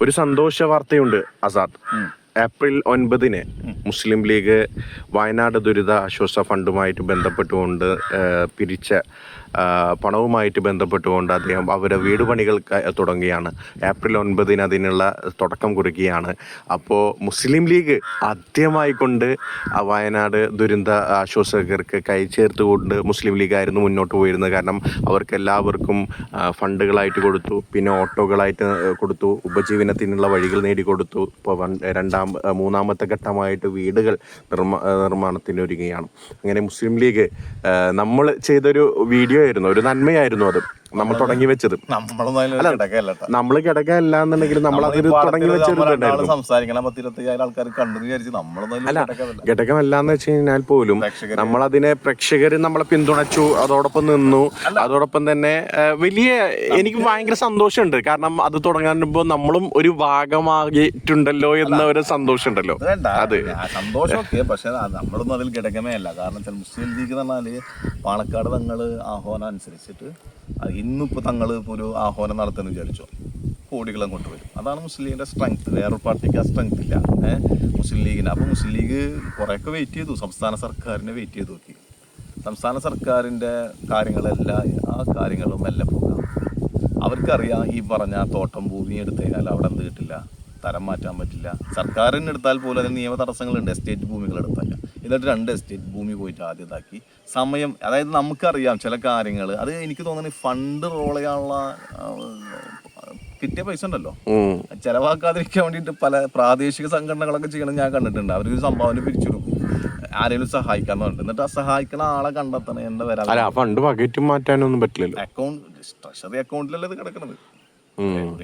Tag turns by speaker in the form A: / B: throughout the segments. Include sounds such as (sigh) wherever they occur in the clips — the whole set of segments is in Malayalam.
A: ഒരു സന്തോഷ വാർത്തയുണ്ട് ആസാദ് ഏപ്രിൽ ഒൻപതിന് മുസ്ലിം ലീഗ് വയനാട് ദുരിതാശ്വാസ ഫണ്ടുമായിട്ട് ബന്ധപ്പെട്ടുകൊണ്ട് പിരിച്ച പണവുമായിട്ട് ബന്ധപ്പെട്ടുകൊണ്ട് അദ്ദേഹം അവരുടെ വീട് പണികൾ തുടങ്ങുകയാണ്. ഏപ്രിൽ ഒൻപതിന് അതിനുള്ള തുടക്കം കുറിക്കുകയാണ്. അപ്പോൾ മുസ്ലിം ലീഗ് ആദ്യമായി കൊണ്ട് വയനാട് ദുരന്ത ആശ്വാസകർക്ക് കൈ ചേർത്തുകൊണ്ട് മുസ്ലിം ലീഗ് ആയിരുന്നു മുന്നോട്ട് പോയിരുന്നത്. കാരണം അവർക്ക് എല്ലാവർക്കും ഫണ്ടുകളായിട്ട് കൊടുത്തു. പിന്നെ ഓട്ടോകളായിട്ട് കൊടുത്തു. ഉപജീവനത്തിനുള്ള വഴികൾ നേടിക്കൊടുത്തു ഇപ്പോൾ രണ്ടാം മൂന്നാമത്തെ ഘട്ടമായിട്ട് വീടുകൾ നിർമ്മാ നിർമ്മാണത്തിന് ഒരുങ്ങുകയാണ്. അങ്ങനെ മുസ്ലിം ലീഗ് നമ്മൾ ചെയ്തൊരു വീഡിയോ ആയിരുന്നു. ഒരു നന്മയായിരുന്നു അത്. നമ്മൾ തുടങ്ങി വെച്ചത്. നമ്മൾ കിടക്കല്ല എന്നുണ്ടെങ്കിൽ നമ്മൾ അതൊരു തുടങ്ങി വെച്ച ഒരു ഇതുണ്ടായിരുന്നു
B: സംസാരിക്കണം പത്തിരുപത്തയ്യായിരം ആൾക്കാർ കണ്ടെന്ന് വിചാരിച്ച് നമ്മളൊന്നും അതിൽ കിടക്കല്ല
A: ഘടകമല്ലാന്ന് വെച്ച് കഴിഞ്ഞാൽ പോലും
B: നമ്മൾ
A: അതിനെ പ്രേക്ഷകർ നമ്മളെ പിന്തുണച്ചു അതോടൊപ്പം നിന്നു. അതോടൊപ്പം തന്നെ വലിയ എനിക്ക് ഭയങ്കര സന്തോഷമുണ്ട്. കാരണം അത് തുടങ്ങാനുമ്പോ നമ്മളും ഒരു ഭാഗമാകിയിട്ടുണ്ടല്ലോ എന്ന ഒരു സന്തോഷമുണ്ടല്ലോ.
B: അത് വേണ്ട.
A: അത്.
B: സന്തോഷമൊക്കെ പക്ഷെ നമ്മളൊന്നും അതിൽ ഘടകമേ അല്ല കാരണം മുസ്ലിം ലീഗ് എന്ന് പറഞ്ഞാൽ പാണക്കാട് തങ്ങൾ ആഹ്വാനം അനുസരിച്ചിട്ട് ആ ഇന്നിപ്പോ തങ്ങൾ ഇപ്പോൾ ഒരു ആഹ്വാനം നടത്തുന്നു വിചാരിച്ചോ. കോടികളും കൊണ്ടുവരും അതാണ് മുസ്ലിം ലീഗിന്റെ സ്ട്രെങ്ത് വേറൊരു പാർട്ടിക്ക് ആ സ്ട്രെങ്ത് ഇല്ല. മുസ്ലിം ലീഗിന്. അപ്പോൾ മുസ്ലിം ലീഗ് കുറേയൊക്കെ വെയിറ്റ് ചെയ്തു. സംസ്ഥാന സർക്കാരിനെ വെയിറ്റ് ചെയ്ത് നോക്കി. സംസ്ഥാന സർക്കാരിന്റെ കാര്യങ്ങളെല്ലാം ആ കാര്യങ്ങളും എല്ലാം പോകാം. അവർക്കറിയാം ഈ പറഞ്ഞ തോട്ടം ഭൂമി എടുത്തു കഴിഞ്ഞാൽ അവിടെ എന്ത് കിട്ടില്ല? തരം മാറ്റാൻ പറ്റില്ല. സർക്കാരിന് എടുത്താൽ പോലും അതിന് നിയമ തടസ്സങ്ങളുണ്ട് എസ്റ്റേറ്റ് ഭൂമികൾ എടുത്താൽ. എന്നിട്ട് രണ്ട് എസ്റ്റേറ്റ് ഭൂമി പോയിട്ട് ആദ്യം ഇതാക്കി സമയം അതായത് നമുക്കറിയാം ചില കാര്യങ്ങൾ. അത് എനിക്ക് തോന്നുന്നു ഫണ്ട് റോൾ ചെയ്യാനുള്ള കിട്ടിയ പൈസ ഉണ്ടല്ലോ. ചെലവാക്കാതിരിക്കാൻ വേണ്ടിയിട്ട് പല പ്രാദേശിക സംഘടനകളൊക്കെ ചെയ്യണം ഞാൻ കണ്ടിട്ടുണ്ട്. അവർക്ക് സംഭാവന പിരിച്ചെടുക്കും ആരെങ്കിലും സഹായിക്കാന്ന് പറഞ്ഞിട്ട്. എന്നിട്ട് ആ സഹായിക്കുന്ന ആളെ കണ്ടെത്തണം എന്റെ വരാൻ
A: ആ ഫണ്ട് മാറ്റാനൊന്നും പറ്റില്ലല്ലോ.
B: അക്കൗണ്ട് ട്രഷറി അക്കൗണ്ടിലല്ലേ ഇത് കിടക്കുന്നത്.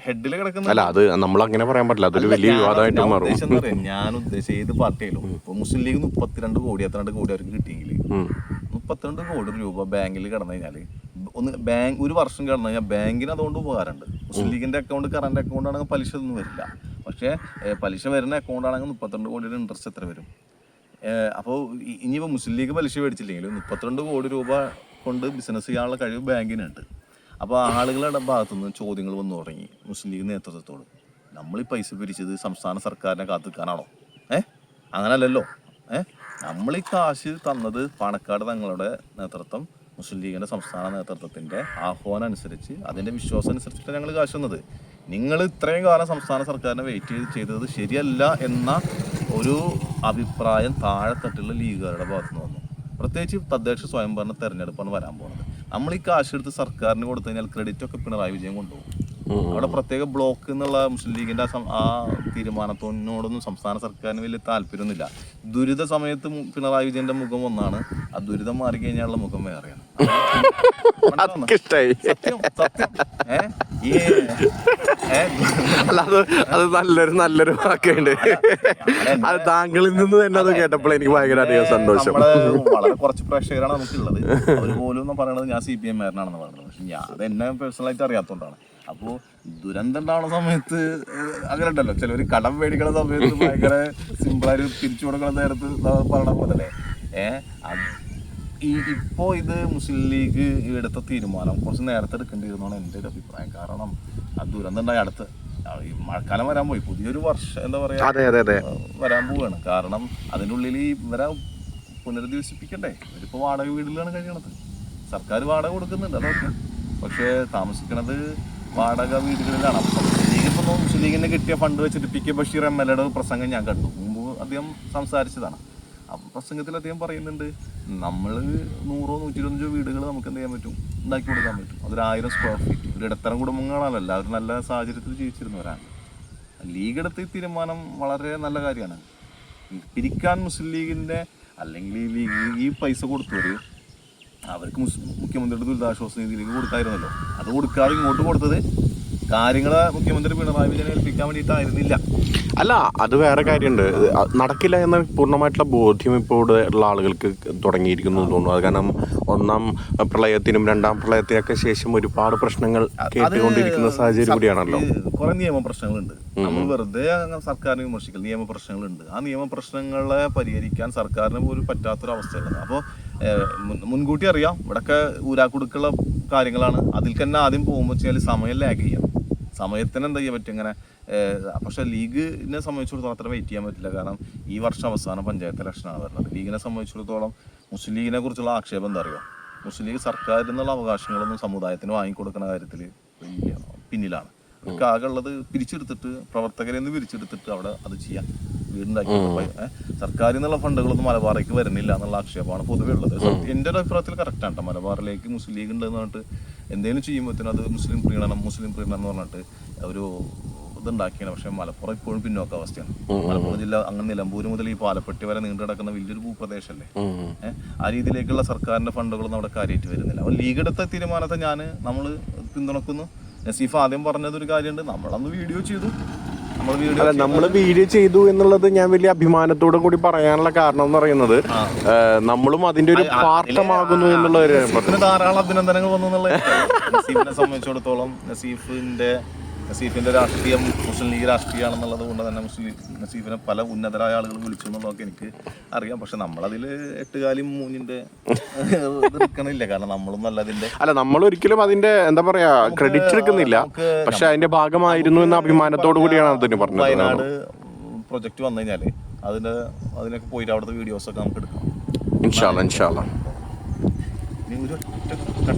B: ഹെഡിൽ കിടക്കുന്ന
A: അല്ല അത് നമ്മൾ അങ്ങനെ പറയാൻ പറ്റില്ല. അതൊരു വലിയ വിവാദമായിട്ട് മാറും?
B: ഞാൻ ഉദ്ദേശിച്ച ഏത് പാർട്ടിയിലും ഇപ്പൊ മുസ്ലിം ലീഗ് മുപ്പത്തിരണ്ട് കോടി എത്രണ്ട് കോടി അവർക്ക് കിട്ടിയെങ്കിൽ. മുപ്പത്തിരണ്ട് കോടി രൂപ ബാങ്കിൽ കിടന്നു കഴിഞ്ഞാൽ ഒന്ന് ബാങ്ക് ഒരു വർഷം കിടന്നു കഴിഞ്ഞാൽ ബാങ്കിന് അതുകൊണ്ട് ഉപകാരമുണ്ട്. മുസ്ലിം ലീഗിന്റെ അക്കൗണ്ട് കറണ്ട് അക്കൗണ്ട് ആണെങ്കിൽ പലിശ ഒന്നും വരില്ല. പക്ഷേ പലിശ വരുന്ന അക്കൗണ്ട് ആണെങ്കിൽ മുപ്പത്തിരണ്ട് കോടിയുടെ ഇൻട്രസ്റ്റ് എത്ര വരും? അപ്പോൾ ഇനിയിപ്പോൾ മുസ്ലിം ലീഗ് പലിശ മേടിച്ചില്ലെങ്കിൽ മുപ്പത്തിരണ്ട് കോടി രൂപ കൊണ്ട് ബിസിനസ് ചെയ്യാനുള്ള കഴിവ് ബാങ്കിനുണ്ട്. അപ്പോൾ ആളുകളുടെ ഭാഗത്തുനിന്ന് ചോദ്യങ്ങൾ വന്നു തുടങ്ങി. മുസ്ലിം ലീഗ് നേതൃത്വത്തോട്. നമ്മൾ ഈ പൈസ പിരിച്ചത് സംസ്ഥാന സർക്കാരിനെ കാത്തിക്കാനാണോ ഏ? അങ്ങനല്ലല്ലോ. ഏ? നമ്മൾ ഈ കാശ് തന്നത് പാണക്കാട് തങ്ങളുടെ നേതൃത്വം മുസ്ലിം ലീഗിന്റെ സംസ്ഥാന നേതൃത്വത്തിന്റെ ആഹ്വാനം അനുസരിച്ച് അതിന്റെ വിശ്വാസം അനുസരിച്ചിട്ട് ഞങ്ങൾ കാശ് തന്നത്. നിങ്ങൾ ഇത്രയും കാലം സംസ്ഥാന സർക്കാരിനെ വെയിറ്റ് ചെയ്ത് ചെയ്തത് ശരിയല്ല എന്ന ഒരു അഭിപ്രായം താഴെത്തട്ടുള്ള ലീഗുകാരുടെ ഭാഗത്തുനിന്ന് വന്നു. പ്രത്യേകിച്ച് തദ്ദേശ സ്വയംഭരണ തെരഞ്ഞെടുപ്പാണ് വരാൻ പോകുന്നത് നമ്മൾ ഈ കാശ് എടുത്ത് സർക്കാരിന് കൊടുത്തു കഴിഞ്ഞാൽ ക്രെഡിറ്റ് ഒക്കെ പിണറായി വിജയൻ കൊണ്ടുപോകും. അവിടെ പ്രത്യേക ബ്ലോക്ക് എന്നുള്ള മുസ്ലിം ലീഗിന്റെ ആ തീരുമാനത്തോടൊന്നും സംസ്ഥാന സർക്കാരിന് വലിയ താല്പര്യമൊന്നുമില്ല. ദുരിത സമയത്ത് പിണറായി വിജയന്റെ മുഖം ഒന്നാണ് ആ ദുരിതം മാറി കഴിഞ്ഞാലുള്ള മുഖം വേറെയാണ്. (laughs) സത്യം സത്യം. ഏ? ഏ
A: അല്ല അത് അത് നല്ലൊരു നല്ലൊരു വാക്കുണ്ട്. അത് താങ്കളിൽ നിന്ന് തന്നെ അത് കേട്ടപ്പോൾ എനിക്ക് ഭയങ്കര അധികം സന്തോഷം.
B: വളരെ കുറച്ച് പ്രേക്ഷകരാണ് നമുക്കുള്ളത്. അവർ പോലും എന്ന് പറയുന്നത് ഞാൻ സി പി എം മാരനാണെന്ന് പറയുന്നത്. പക്ഷെ ഞാൻ അത് എന്നെ പേഴ്സണലായിട്ട് അറിയാത്തതുകൊണ്ടാണ് അപ്പോൾ ദുരന്തം ഉണ്ടാവുന്ന സമയത്ത് അങ്ങനെ ഉണ്ടല്ലോ. ചിലവർ കടം മേടിക്കണ സമയത്ത് ഭയങ്കര സിമ്പിളായിട്ട് തിരിച്ചു കൊടുക്കണ നേരത്ത് പറഞ്ഞ പറയണ പോലെ അല്ലേ? ഏഹ് ഈ ഇപ്പോ ഇത് മുസ്ലിം ലീഗ് എടുത്ത തീരുമാനം കുറച്ച് നേരത്തെ എടുക്കേണ്ടിയിരുന്നാണ് എന്റെ ഒരു അഭിപ്രായം. കാരണം ദുരന്തം ഉണ്ടായി അടുത്ത്. ഈ മഴക്കാലം വരാൻ പോയി. പുതിയൊരു വർഷം എന്താ പറയാ
A: അതെ അതെ അതെ.
B: വരാൻ പോവാണ്. കാരണം അതിന്റെ ഉള്ളിൽ ഇവരെ പുനരധിവസിപ്പിക്കണ്ടേ? ഇവരിപ്പോൾ വാടക വീടുകളിലാണ് കഴിയണത്. സർക്കാർ വാടക കൊടുക്കുന്നുണ്ട് അതൊക്കെ. പക്ഷേ താമസിക്കണത് വാടക വീടുകളിലാണ്. അപ്പം മുസ്ലിം ലീഗിന് കിട്ടിയ ഫണ്ട് വെച്ചിട്ട് P K Basheer M L എയുടെ പ്രസംഗം ഞാൻ കണ്ടു. മുമ്പ് അദ്ദേഹം സംസാരിച്ചതാണ്. ആ പ്രസംഗത്തിൽ അദ്ദേഹം പറയുന്നുണ്ട് നമ്മൾ നൂറോ നൂറ്റി ഇരുപത്തഞ്ചോ വീടുകൾ നമുക്ക് എന്ത് ചെയ്യാൻ പറ്റും? ഉണ്ടാക്കി കൊടുക്കാൻ പറ്റും. അതൊരു ആയിരം സ്ക്വയർ ഫീറ്റ് ഒരു ഇടത്തരം കുടുംബങ്ങളാണല്ലോ. അവർ നല്ല സാഹചര്യത്തിൽ ജീവിച്ചിരുന്നവരാണ്. ലീഗ് എടുത്ത ഈ തീരുമാനം വളരെ നല്ല കാര്യമാണ്. പിരിക്കാൻ മുസ്ലിം ലീഗിന്റെ അല്ലെങ്കിൽ ഈ ലീഗ് ഈ പൈസ കൊടുത്തവർ അവർക്ക് മുഖ്യമന്ത്രിയുടെ ദുരിതാശ്വാസ നിധിയിലേക്ക് കൊടുക്കായിരുന്നല്ലോ. അത് കൊടുക്കാതെ ഇങ്ങോട്ട് കൊടുത്തത് കാര്യങ്ങളെ മുഖ്യമന്ത്രി പിണറായി വിജയനെ ഏൽപ്പിക്കാൻ വേണ്ടിയിട്ടായിരുന്നില്ല.
A: അല്ല അത് വേറെ കാര്യമുണ്ട്. നടക്കില്ല എന്ന പൂർണമായിട്ടുള്ള ബോധ്യം ഇപ്പോൾ ഇവിടെ ഉള്ള ആളുകൾക്ക് തുടങ്ങിയിരിക്കുന്നു തോന്നുന്നു. അത് കാരണം ഒന്നാം പ്രളയത്തിനും രണ്ടാം പ്രളയത്തിനൊക്കെ ശേഷം ഒരുപാട് പ്രശ്നങ്ങൾ കേട്ടുകൊണ്ടിരിക്കുന്ന സാഹചര്യം കൂടിയാണല്ലോ.
B: കുറെ നിയമ പ്രശ്നങ്ങളുണ്ട്. നമ്മൾ വെറുതെ സർക്കാരിനെ വിമർശിക്കൽ നിയമ പ്രശ്നങ്ങളുണ്ട്. ആ നിയമ പ്രശ്നങ്ങളെ പരിഹരിക്കാൻ സർക്കാരിന് പോലും പറ്റാത്തൊരു അവസ്ഥയുള്ളത് അപ്പോൾ മുൻകൂട്ടി അറിയാം. ഇവിടൊക്കെ ഊരാക്കുടുക്കുള്ള കാര്യങ്ങളാണ്. അതിൽ തന്നെ ആദ്യം പോകുമ്പോൾ വെച്ചാൽ സമയം ലാഗ് ചെയ്യാം. സമയത്തിന് എന്താ ചെയ്യാൻ പറ്റും? ഇങ്ങനെ പക്ഷെ ലീഗിനെ സംബന്ധിച്ചിടത്തോളം അത്ര വെയിറ്റ് ചെയ്യാൻ പറ്റില്ല. കാരണം ഈ വർഷം അവസാനം പഞ്ചായത്ത് ഇലക്ഷനാണ് വരുന്നത്. ലീഗിനെ സംബന്ധിച്ചിടത്തോളം മുസ്ലിം ലീഗിനെ കുറിച്ചുള്ള ആക്ഷേപം എന്താ അറിയോ? മുസ്ലിം ലീഗ് സർക്കാരിൽ നിന്നുള്ള അവകാശങ്ങളൊന്നും സമുദായത്തിന് വാങ്ങിക്കൊടുക്കുന്ന കാര്യത്തിൽ വലിയ പിന്നിലാണ്. അവർക്ക് ആകെ ഉള്ളത് പിരിച്ചെടുത്തിട്ട് പ്രവർത്തകരിൽ നിന്ന് പിരിച്ചെടുത്തിട്ട് അവിടെ അത് ചെയ്യാം. വീടുണ്ടാക്കി സർക്കാരിൽ നിന്നുള്ള ഫണ്ടുകളൊന്നും മലബാറേക്ക് വരുന്നില്ല എന്നുള്ള ആക്ഷേപമാണ് പൊതുവെ ഉള്ളത്. എന്റെ എന്റെ ഒരു അഭിപ്രായത്തിൽ കറക്റ്റാണ് ആണ് മലബാറിലേക്ക് മുസ്ലിം ലീഗ് ഉണ്ടെന്ന് പറഞ്ഞിട്ട് എന്തെങ്കിലും ചെയ്യുമ്പോഴത്തേനും അത് മുസ്ലിം പ്രീണനം മുസ്ലിം പ്രീണനം എന്ന് പറഞ്ഞിട്ട് ഒരു ഇതുണ്ടാക്കിയാണ്. പക്ഷേ മലപ്പുറം ഇപ്പോഴും പിന്നോക്ക അവസ്ഥയാണ്. മലപ്പുറം ജില്ല അങ്ങനെ നിലമ്പൂര് മുതൽ ഈ പാലപ്പെട്ടി വരെ നീണ്ടു കിടക്കുന്ന വലിയൊരു ഭൂപ്രദേശമല്ലേ ആ രീതിയിലേക്കുള്ള സർക്കാരിന്റെ ഫണ്ടുകളൊന്നും അവിടെ കാര്യമായിട്ട് വരുന്നില്ല. അപ്പോൾ ലീഗ് എടുത്ത തീരുമാനത്തെ ഞാൻ നമ്മൾ പിന്തുണക്കുന്നു. നസീഫ് ആദ്യം പറഞ്ഞതൊരു കാര്യമുണ്ട്. നമ്മളന്ന് വീഡിയോ ചെയ്തു.
A: അല്ല നമ്മൾ വീഡിയോ ചെയ്തു എന്നുള്ളത് ഞാൻ വലിയ അഭിമാനത്തോടെ കൂടി പറയാനുള്ള കാരണം എന്ന് പറയുന്നത് നമ്മളും അതിന്റെ ഒരു പാർട്ടമാകുന്നു എന്നുള്ള ഒരു
B: ധാരാളം അഭിനന്ദനങ്ങൾ വന്നു എന്നുള്ള നസീഫിനെ സംബന്ധിച്ചിടത്തോളം നസീഫിന്റെ നസീഫിന്റെ രാഷ്ട്രീയം മുസ്ലിം ലീഗ് രാഷ്ട്രീയമാണെന്നുള്ളത് കൊണ്ട് തന്നെ മുസ്ലിം നസീഫിനെ പല ഉന്നതരായ ആളുകൾ വിളിച്ചു എന്നുള്ളതൊക്കെ എനിക്ക് അറിയാം. പക്ഷെ നമ്മളതിൽ എട്ടുകാലും മൂന്നിന്റെ ഇത് എടുക്കണില്ല കാരണം നമ്മളും നല്ല അതിന്റെ
A: അല്ല നമ്മൾ ഒരിക്കലും അതിന്റെ എന്താ പറയാ ക്രെഡിറ്റ് എടുക്കുന്നില്ല. പക്ഷെ അതിന്റെ ഭാഗമായിരുന്നു എന്ന അഭിമാനത്തോടു കൂടിയാണ് അതിന് പറഞ്ഞത്.
B: വയനാട് പ്രൊജക്ട് വന്നു കഴിഞ്ഞാൽ അതിന്റെ അതിനൊക്കെ പോയിട്ട് അവിടുത്തെ വീഡിയോസ് ഒക്കെ നമുക്ക് എടുക്കാം.
A: ഇൻഷാല്ല ഇൻഷാല്ല
B: ഒരു ഒറ്റ